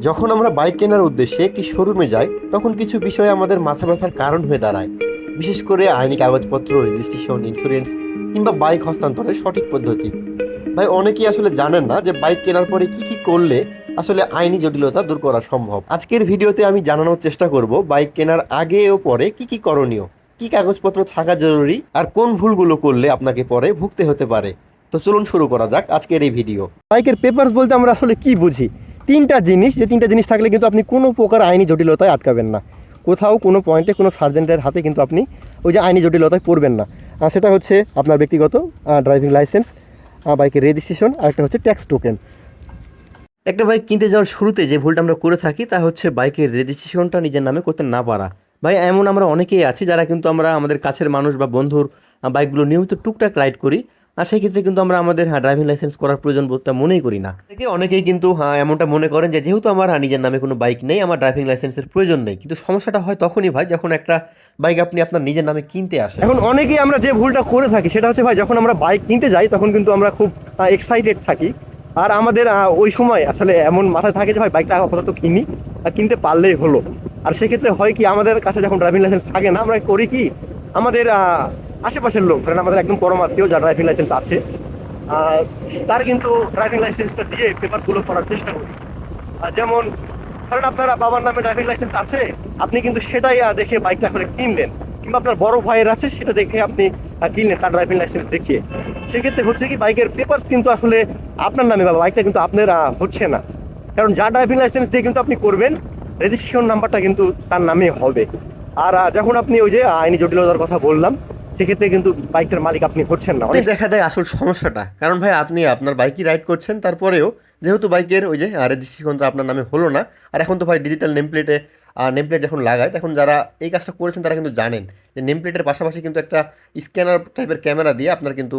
যখন আমরা বাইক কেনার উদ্দেশ্যে একটি শোরুমে যাই, তখন কিছু বিষয় আমাদের মাথা ব্যথার কারণ হয়ে দাঁড়ায়। বিশেষ করে আইনি কাগজপত্র, রেজিস্ট্রেশন ইন্স্যুরেন্স কিংবা বাইক হস্তান্তরের সঠিক পদ্ধতি। ভাই অনেকেই আসলে জানেন না যে বাইক কেনার পরে কি কি করলে আসলে আইনি জটিলতা দূর করা সম্ভব। আজকের ভিডিওতে আমি জানানোর চেষ্টা করব বাইক কেনার আগে ও পরে কি কি করণীয়, কি কাগজপত্র থাকা জরুরি, আর কোন ভুলগুলো করলে আপনাকে পরে ভুগতে হতে পারে। তো চলুন শুরু করা যাক আজকের এই ভিডিও। বাইকের পেপারস বলতে আমরা আসলে কি বুঝি? তিনটা জিনিস, যে তিনটা জিনিস থাকলে কিন্তু আপনি কোনো প্রকার আইনি জটিলতায় আটকাবেন না। কোথাও কোনো পয়েন্টে কোনো সার্জেন্টের হাতে কিন্তু আপনি ওই যে আইনি জটিলতায় পড়বেন না। আর সেটা হচ্ছে আপনার ব্যক্তিগত ড্রাইভিং লাইসেন্স বাইকের রেজিস্ট্রেশন আর একটা হচ্ছে ট্যাক্স টোকেন একটা বাইক কিনতে যাওয়ার শুরুতে যে ভুলটা আমরা করে থাকি, তা হচ্ছে বাইকের রেজিস্ট্রেশনটা নিজের নামে করতে না পারা। ভাই এমন আমরা অনেকেই আছি যারা কিন্তু আমরা আমাদের কাছের মানুষ বা বন্ধুর বাইকগুলো নিয়মিত টুকটাক রাইড করি। আর সেই ক্ষেত্রে কিন্তু আমরা আমাদের হ্যাঁ ড্রাইভিং লাইসেন্স করার প্রয়োজন বোধটা মনেই করি না। থেকে অনেকেই কিন্তু হ্যাঁ এমনটা মনে করেন যে যেহেতু আমার আহ, নিজের নামে কোনো বাইক নেই আমার ড্রাইভিং লাইসেন্সের প্রয়োজন নেই। কিন্তু সমস্যাটা হয় তখনই ভাই যখন একটা বাইক আপনি আপনার নিজের নামে কিনতে আসেন। এখন অনেকেই আমরা যে ভুলটা করে থাকি সেটা হচ্ছে ভাই যখন আমরা বাইক কিনতে যাই তখন কিন্তু আমরা খুব এক্সাইটেড থাকি। আর আমাদের ওই সময় আসলে এমন মাথায় থাকে যে ভাই বাইকটা আপাতত কিনি আর কিনতে পারলেই হলো। আর সেক্ষেত্রে হয় কি, আমাদের কাছে যখন ড্রাইভিং লাইসেন্স থাকে না, আমরা করি কি, আমাদের আশেপাশের লোক, ধরেন আমাদের একদম পরমাত্মীয় যার ড্রাইভিং লাইসেন্স আছে তার কিন্তু ড্রাইভিং লাইসেন্সটা দিয়ে পেপারগুলো করার চেষ্টা করি। যেমন, ধরেন আপনার বাবার নামে ড্রাইভিং লাইসেন্স আছে, আপনি কিন্তু সেটাই দেখে বাইকটা করে কিনলেন। কিংবা আপনার বড় ভাইয়ের আছে, সেটা দেখে আপনি কিনলেন তার ড্রাইভিং লাইসেন্স দেখিয়ে। সেক্ষেত্রে হচ্ছে কি বাইকের পেপারস কিন্তু আসলে আপনার নামে বা বাইকটা কিন্তু আপনার হচ্ছে না। কারণ যা ড্রাইভিং লাইসেন্স দিয়ে কিন্তু আপনি করবেন রেজিস্ট্রেশন নাম্বারটা কিন্তু তার নামে হবে। আর যখন আপনি ওই যে আইনি জটিলতার কথা বললাম, সেক্ষেত্রে কিন্তু বাইকটার মালিক আপনি হচ্ছেন না। অনেক দেখা দেয় আসল সমস্যাটা। কারণ ভাই, আপনি আপনার বাইকই রাইড করছেন, তারপরেও যেহেতু বাইকের ওই যে রেজিস্ট্রেশনটা আপনার নামে হলো না, আর এখন তো ভাই ডিজিটাল নেম প্লেটে নেম প্লেট যখন লাগায়, তখন যারা এই কাজটা করেছেন তারা কিন্তু জানেন যে নেম প্লেটের পাশাপাশি কিন্তু একটা স্ক্যানার টাইপের ক্যামেরা দিয়ে আপনার কিন্তু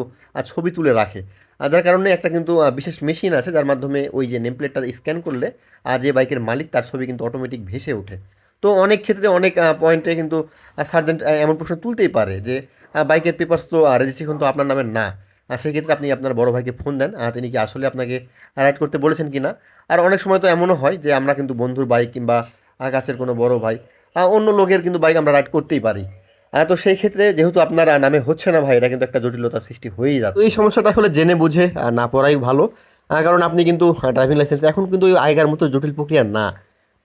ছবি তুলে রাখে। আর যার কারণে একটা কিন্তু বিশেষ মেশিন আছে যার মাধ্যমে ওই যে নেম প্লেটটা স্ক্যান করলে, আর যে বাইকের মালিক তার ছবি কিন্তু অটোমেটিক ভেসে ওঠে। তো অনেক ক্ষেত্রে অনেক পয়েন্টে কিন্তু সার্জেন্ট এমন প্রশ্ন তুলতেই পারে যে বাইকের পেপার্স তো রেজিস্ট্রেশন তো আপনার নামে না। আর সেই ক্ষেত্রে আপনি আপনার বড় ভাইকে ফোন দেন তিনি কি আসলে আপনাকে রাইড করতে বলেছেন কি না আর অনেক সময় তো এমনও হয় যে আমরা কিন্তু বন্ধুর বাইক কিংবা আহ, কাছের কোনো বড় ভাই। অন্য লোকের কিন্তু বাইক আমরা রাইড করতেই পারি। তো সেই ক্ষেত্রে যেহেতু আপনার নামে হচ্ছে না ভাই এটা কিন্তু একটা জটিলতার সৃষ্টি হয়েই যাচ্ছে। এই সমস্যাটা আসলে জেনে বুঝে না পড়াই ভালো। কারণ আপনি কিন্তু ড্রাইভিং লাইসেন্স এখন কিন্তু ওই আগেকার মতো জটিল প্রক্রিয়া না।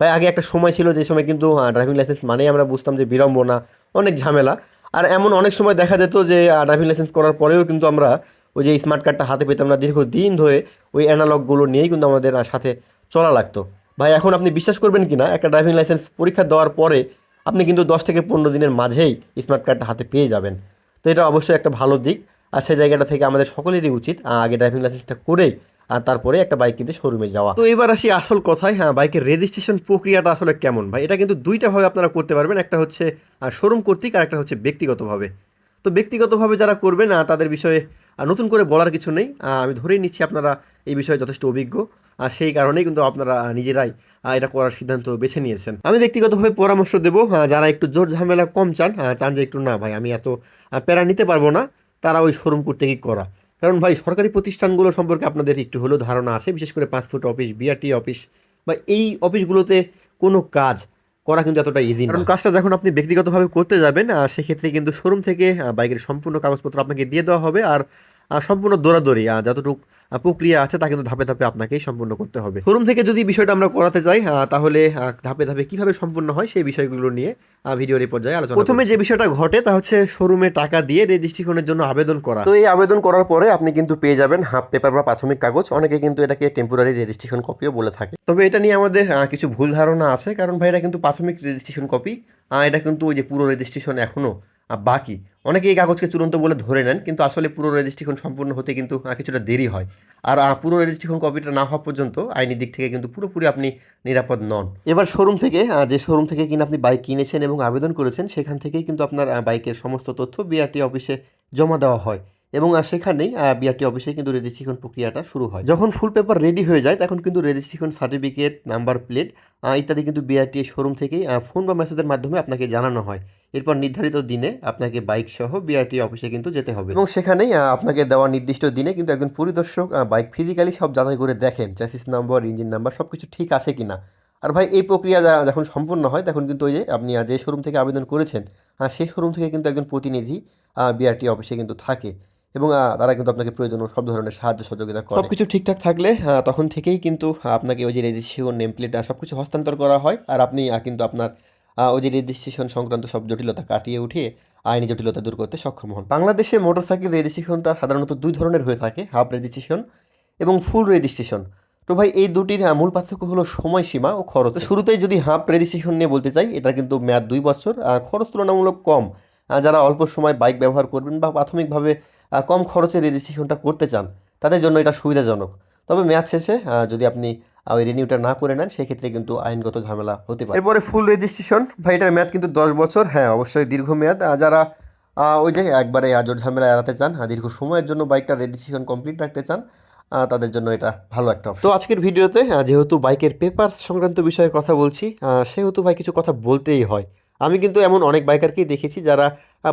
ভাই আগে একটা সময় ছিল যে সময় কিন্তু ড্রাইভিং লাইসেন্স মানেই আমরা বুঝতাম যে বিড়ম্বনা অনেক ঝামেলা। আর এমন অনেক সময় দেখা যেত যে ড্রাইভিং লাইসেন্স করার পরেও কিন্তু আমরা ওই যে স্মার্ট কার্ডটা হাতে পেতাম না দীর্ঘদিন ধরে ওই অ্যানালগগুলো নিয়েই কিন্তু আমাদের সাথে চলা লাগতো। ভাই, এখন আপনি বিশ্বাস করবেন কি না একটা ড্রাইভিং লাইসেন্স পরীক্ষা দেওয়ার পরে আপনি কিন্তু দশ থেকে পনেরো দিনের মাঝেই স্মার্ট কার্ডটা হাতে পেয়ে যাবেন। তো এটা অবশ্যই একটা ভালো দিক। আর সেই জায়গাটা থেকে আমাদের সকলেরই উচিত আগে ড্রাইভিং লাইসেন্সটা করেই আর তারপরে একটা বাইক কিনতে শোরুমে যাওয়া। তো এবার আসি আসল কথায় হ্যাঁ বাইকের রেজিস্ট্রেশন প্রক্রিয়াটা আসলে কেমন? ভাই, এটা কিন্তু দুইটাভাবে আপনারা করতে পারবেন। একটা হচ্ছে শোরুম কর্তৃক আর একটা হচ্ছে ব্যক্তিগতভাবে। তো ব্যক্তিগতভাবে যারা করবে না, তাদের বিষয়ে নতুন করে বলার কিছু নেই। আমি ধরেই নিচ্ছি আপনারা এই বিষয়ে যথেষ্ট অভিজ্ঞ। আর সেই কারণেই কিন্তু আপনারা নিজেরাই এটা করার সিদ্ধান্ত বেছে নিয়েছেন। আমি ব্যক্তিগতভাবে পরামর্শ দেবো যারা একটু জোর ঝামেলা কম চান চান যে একটু, না ভাই, আমি এত প্যারা নিতে পারব না। তারা ওই শোরুম করতে কি করা? কারণ ভাই, সরকারি প্রতিষ্ঠানগুলো সম্পর্কে আপনাদের একটু হলেও ধারণা আছে। বিশেষ করে পাসপোর্ট অফিস বিআরটি অফিস, বা এই অফিসগুলোতে কোনো কাজ করা কিন্তু এতটা ইজি কারণ কাজটা যখন আপনি ব্যক্তিগতভাবে করতে যাবেন সেক্ষেত্রে কিন্তু শোরুম থেকে বাইকের সম্পূর্ণ কাগজপত্র আপনাকে দিয়ে দেওয়া হবে। আর সম্পূর্ণ দৌড়াদৌড়ি যতটুকু প্রক্রিয়া আছে তা কিন্তু ধাপে ধাপে আপনাকেই সম্পূর্ণ করতে হবে। শোরুম থেকে যদি বিষয়টা আমরা করাতে যাই তাহলে ধাপে ধাপে কীভাবে সম্পূর্ণ হয় সেই বিষয়গুলো নিয়ে ভিডিওর এই পর্যায়ে আলোচনা প্রথমে যে বিষয়টা ঘটে তা হচ্ছে শোরুমে টাকা দিয়ে রেজিস্ট্রেশনের জন্য আবেদন করা। তো এই আবেদন করার পরে আপনি কিন্তু পেয়ে যাবেন হাফ পেপার বা প্রাথমিক কাগজ। অনেকে কিন্তু এটাকে টেম্পোরারি রেজিস্ট্রেশন কপিও বলে থাকে। তবে এটা নিয়ে আমাদের কিছু ভুল ধারণা আছে কারণ ভাই এটা কিন্তু প্রাথমিক রেজিস্ট্রেশন কপি এটা কিন্তু ওই যে পুরো রেজিস্ট্রেশন এখনও বাকি অনেকে এই কাগজকে চূড়ান্ত বলে ধরে নেন, কিন্তু আসলে পুরো রেজিস্ট্রেশন সম্পূর্ণ হতে কিন্তু কিছুটা দেরি হয়। আর পুরো রেজিস্ট্রেশন কপিটা না হওয়া পর্যন্ত আইনি দিক থেকে কিন্তু পুরোপুরি আপনি নিরাপদ নন। এবার শোরুম থেকে যে শোরুম থেকে কিনা আপনি বাইক কিনেছেন এবং আবেদন করেছেন, সেখান থেকেই কিন্তু আপনার বাইকের সমস্ত তথ্য বিআরটি অফিসে জমা দেওয়া হয়। এবং সেখানেই বিআরটি অফিসে কিন্তু রেজিস্ট্রেশন প্রক্রিয়াটা শুরু হয়। যখন ফুল পেপার রেডি হয়ে যায়, তখন কিন্তু রেজিস্ট্রেশন সার্টিফিকেট নাম্বার প্লেট ইত্যাদি কিন্তু বিআরটি শোরুম থেকেই ফোন বা মেসেজের মাধ্যমে আপনাকে জানানো হয়। এরপর নির্ধারিত দিনে আপনাকে বাইক সহ বিআরটি অফিসে কিন্তু যেতে হবে। এবং সেখানেই আপনাকে দেওয়া নির্দিষ্ট দিনে কিন্তু একজন পরিদর্শক বাইক ফিজিক্যালি সব যাচাই করে দেখেন চ্যাসিস নাম্বার ইঞ্জিন নাম্বার সব কিছু ঠিক আছে কি না আর ভাই, এই প্রক্রিয়া যখন সম্পূর্ণ হয়, তখন কিন্তু ওই যে আপনি যে শোরুম থেকে আবেদন করেছেন সেই শোরুম থেকে কিন্তু একজন প্রতিনিধি বিআরটি অফিসে কিন্তু থাকে। এবং তারা কিন্তু আপনাকে প্রয়োজন সব ধরনের সাহায্য সহযোগিতা করে। সব কিছু ঠিকঠাক থাকলে তখন থেকেই কিন্তু আপনাকে ওই যে রেজিস্ট্রেশন নেম প্লেট সব কিছু হস্তান্তর করা হয়। আর আপনি কিন্তু আপনার ওই যে রেজিস্ট্রেশন সংক্রান্ত সব জটিলতা কাটিয়ে উঠিয়ে আইনি জটিলতা দূর করতে সক্ষম হন। বাংলাদেশে মোটরসাইকেল রেজিস্ট্রেশনটা সাধারণত দুই ধরনের হয়ে থাকে হাফ রেজিস্ট্রেশন এবং ফুল রেজিস্ট্রেশন তো ভাই, এই দুটির মূল পার্থক্য হলো সময়সীমা ও খরচ। শুরুতেই যদি হাফ রেজিস্ট্রেশন নিয়ে বলতে চাই, এটা কিন্তু মেয়াদ দুই বছর খরচ তুলনামূলক কম। যারা অল্প সময় বাইক ব্যবহার করবেন বা প্রাথমিকভাবে কম খরচে রেজিস্ট্রেশনটা করতে চান তাদের জন্য এটা সুবিধাজনক। তবে মেয়াদ শেষে যদি আপনি ওই রিনিউটা না করে নেন সেক্ষেত্রে কিন্তু আইনগত ঝামেলা হতে পারে। এরপরে ফুল রেজিস্ট্রেশন ভাই এটার মেয়াদ কিন্তু দশ বছর। হ্যাঁ অবশ্যই দীর্ঘমেয়াদ আহ, যারা ওই যে একবারে আজর ঝামেলা এড়াতে চান আহ, দীর্ঘ সময়ের জন্য বাইকটা রেজিস্ট্রেশন কমপ্লিট রাখতে চান তাদের জন্য এটা ভালো একটা। তো আজকের ভিডিওতে যেহেতু বাইকের পেপার সংক্রান্ত বিষয়ে কথা বলছি সেহেতু ভাই কিছু কথা বলতেই হয়। আমি কিন্তু এমন অনেক বাইকারকেই দেখেছি যারা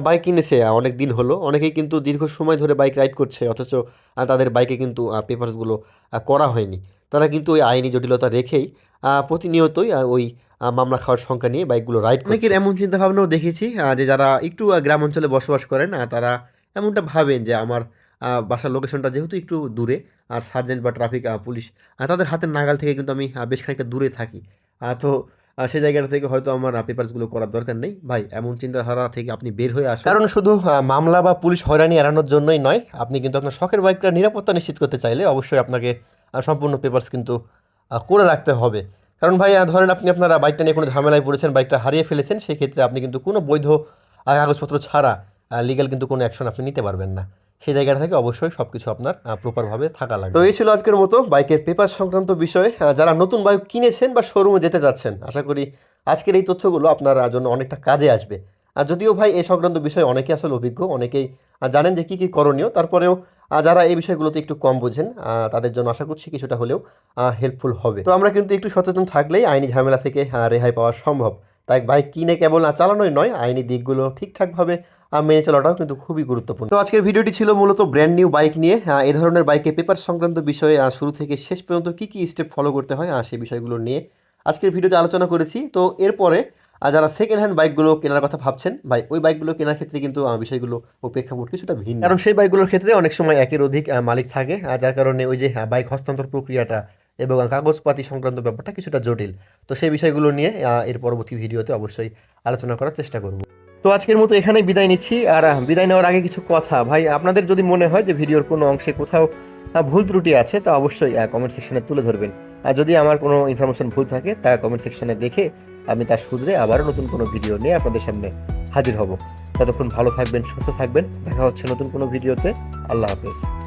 বাইক কিনেছে অনেক দিন হলো। অনেকেই কিন্তু দীর্ঘ সময় ধরে বাইক রাইড করছে, অথচ তাদের বাইকে কিন্তু পেপারসগুলো করা হয়নি। তারা কিন্তু ওই আইনি জটিলতা রেখেই প্রতিনিয়তই ওই মামলা খাওয়ার সংখ্যা নিয়ে বাইকগুলো রাইড অনেকের এমন চিন্তা ভাবনাও দেখেছি যে যারা একটু গ্রাম অঞ্চলে বসবাস করেন তারা এমনটা ভাবেন যে আমার বাসার লোকেশনটা যেহেতু একটু দূরে, আর সার্জেন্ট বা ট্রাফিক পুলিশ তাদের হাতের নাগাল থেকে কিন্তু আমি বেশ খানিকটা দূরে থাকি। তো সেই জায়গাটা থেকে হয়তো আমার পেপারসগুলো করার দরকার নেই। ভাই, এমন চিন্তাধারা থেকে আপনি বের হয়ে আসুন। কারণ শুধু মামলা বা পুলিশ হয়রানি এড়ানোর জন্যই নয়, আপনি কিন্তু আপনার শখের বাইকটা নিরাপত্তা নিশ্চিত করতে চাইলে অবশ্যই আপনাকে সম্পূর্ণ পেপারস কিন্তু করে রাখতে হবে। কারণ ভাই ধরেন আপনি আপনার বাইকটা নিয়ে কোনো ঝামেলায় পড়েছেন, বাইকটা হারিয়ে ফেলেছেন, সেক্ষেত্রে আপনি কিন্তু কোনো বৈধ কাগজপত্র ছাড়া লিগ্যাল কিন্তু কোনো অ্যাকশন আপনি নিতে পারবেন না। সেই জায়গাটা থেকে অবশ্যই সব কিছু আপনার প্রপারভাবে থাকা লাগবে। তো এই ছিল আজকের মতো বাইকের পেপার সংক্রান্ত বিষয়ে। যারা নতুন বাইক কিনেছেন বা শোরুমে যেতে যাচ্ছেন, আশা করি আজকের এই তথ্যগুলো আপনার জন্য অনেকটা কাজে আসবে। আর যদিও ভাই, এই সংক্রান্ত বিষয়ে অনেকে আসলে অভিজ্ঞ, অনেকেই জানেন যে কী কী করণীয়। তারপরেও যারা এই বিষয়গুলোতে একটু কম বোঝেন তাদের জন্য আশা করছি কিছুটা হলেও হেল্পফুল হবে। তো আমরা কিন্তু একটু সচেতন থাকলেই আইনি ঝামেলা থেকে রেহাই পাওয়া সম্ভব। তাই বাইক কিনে কেবল না চালানোই নয়, আইনি দিকগুলো ঠিকঠাকভাবে মেনে চলাটাও কিন্তু খুবই গুরুত্বপূর্ণ। তো আজকের ভিডিওটি ছিল মূলত ব্র্যান্ড নিউ বাইক নিয়ে। এই ধরনের বাইকে পেপার সংক্রান্ত বিষয়ে শুরু থেকে শেষ পর্যন্ত কী কী স্টেপ ফলো করতে হয় সেই বিষয়গুলো নিয়ে আজকের ভিডিওতে আলোচনা করেছি। তো এরপরে যারা সেকেন্ড হ্যান্ড বাইকগুলো কেনার কথা ভাবছেন, ভাই, ওই বাইকগুলো কেনার ক্ষেত্রে কিন্তু বিষয়গুলো ও প্রেক্ষাপট কিছুটা ভিন্ন। কারণ সেই বাইকগুলোর ক্ষেত্রে অনেক সময় একের অধিক মালিক থাকে যার কারণে ওই যে বাইক হস্তান্তর প্রক্রিয়াটা এবং কাগজপাতি সংক্রান্ত ব্যাপারটা কিছুটা জটিল। তো সেই বিষয়গুলো নিয়ে এর পরবর্তী ভিডিওতে অবশ্যই আলোচনা করার চেষ্টা করব। তো আজকের মতো এখানেই বিদায় নিচ্ছি। আর বিদায় নেওয়ার আগে কিছু কথা। ভাই, আপনাদের যদি মনে হয় যে ভিডিওর কোনো অংশে কোথাও ভুল ত্রুটি আছে, তা অবশ্যই কমেন্ট সেকশনে তুলে ধরবেন। আর যদি আমার কোনো ইনফরমেশন ভুল থাকে, তা কমেন্ট সেকশনে দেখে আমি তার শুধরে আবারও নতুন কোনো ভিডিও নিয়ে আপনাদের সামনে হাজির হব। ততক্ষণ ভালো থাকবেন, সুস্থ থাকবেন। দেখা হচ্ছে নতুন কোনো ভিডিওতে। আল্লাহ হাফেজ।